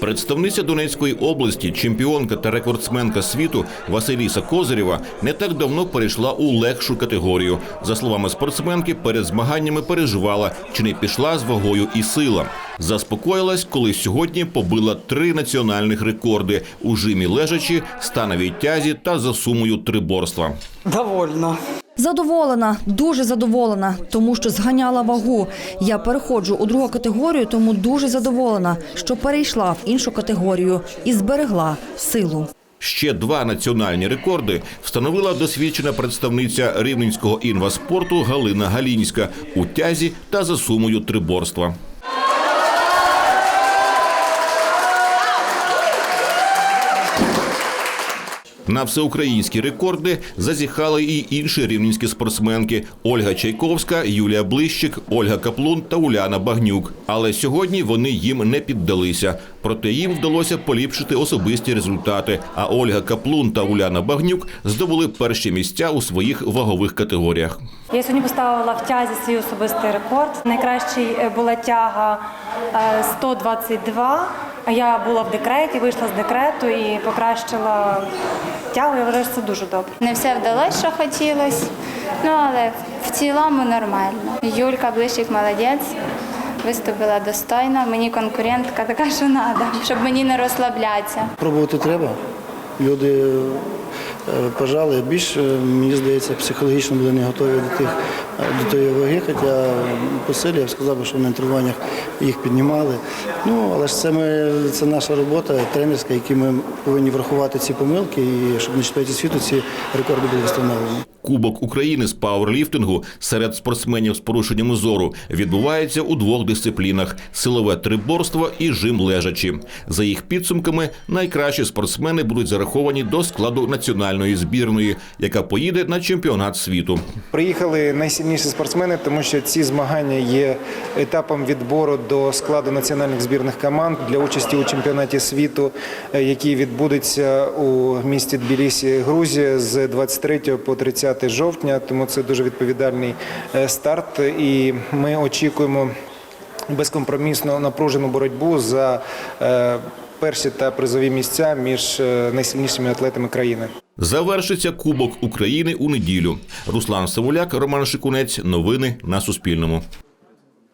Представниця Донецької області, чемпіонка та рекордсменка світу Василіса Козирєва не так давно перейшла у легшу категорію. За словами спортсменки, перед змаганнями переживала, чи не пішла з вагою і сила. Заспокоїлась, коли сьогодні побила три національних рекорди у жимі лежачі, становій тязі та за сумою триборства. Довольно. Задоволена, дуже задоволена, тому що зганяла вагу. Я переходжу у другу категорію, тому дуже задоволена, що перейшла в іншу категорію і зберегла силу. Ще два національні рекорди встановила досвідчена представниця рівненського інваспорту Галина Галінська у тязі та за сумою триборства. На всеукраїнські рекорди зазіхали і інші рівненські спортсменки Ольга Чайковська, Юлія Блищик, Ольга Каплун та Уляна Багнюк. Але сьогодні вони їм не піддалися. Проте їм вдалося поліпшити особисті результати. А Ольга Каплун та Уляна Багнюк здобули перші місця у своїх вагових категоріях. Я сьогодні поставила в тязі свій особистий рекорд. Найкращий е, була тяга е, 122, а я була в декреті, вийшла з декрету і покращила тягу. Я вважаю, що це дуже добре. Не все вдалося, що хотілося, ну але в цілому нормально. Юлька Блищик молодець, виступила достойно. Мені конкурентка така, що треба, щоб мені не розслаблятися. Пробувати треба. Люди пожали більш, е, мені здається, психологічно були не готові до тих е, до тої ваги, хоча по я б сказав, що на тренуваннях їх піднімали. Ну, але ж це ми це наша робота тренерська, які ми повинні врахувати ці помилки і щоб на чемпіонаті світу ці рекорди були встановлені. Кубок України з пауерліфтингу серед спортсменів з порушенням зору відбувається у двох дисциплінах: силове триборство і жим лежачі. За їх підсумками, найкращі спортсмени будуть зараховані до складу національної збірної, яка поїде на чемпіонат світу. Приїхали найсильніші спортсмени, тому що ці змагання є етапом відбору до складу національних збірних команд для участі у чемпіонаті світу, е, який відбудеться у місті Тбілісі, Грузія з 23 по 30 жовтня. Тому це дуже відповідальний е, старт, і ми очікуємо безкомпромісну напружену боротьбу за е, перші та призові місця між найсильнішими атлетами країни. Завершиться Кубок України у неділю. Руслан Савуляк, Роман Шикунець. Новини на Суспільному.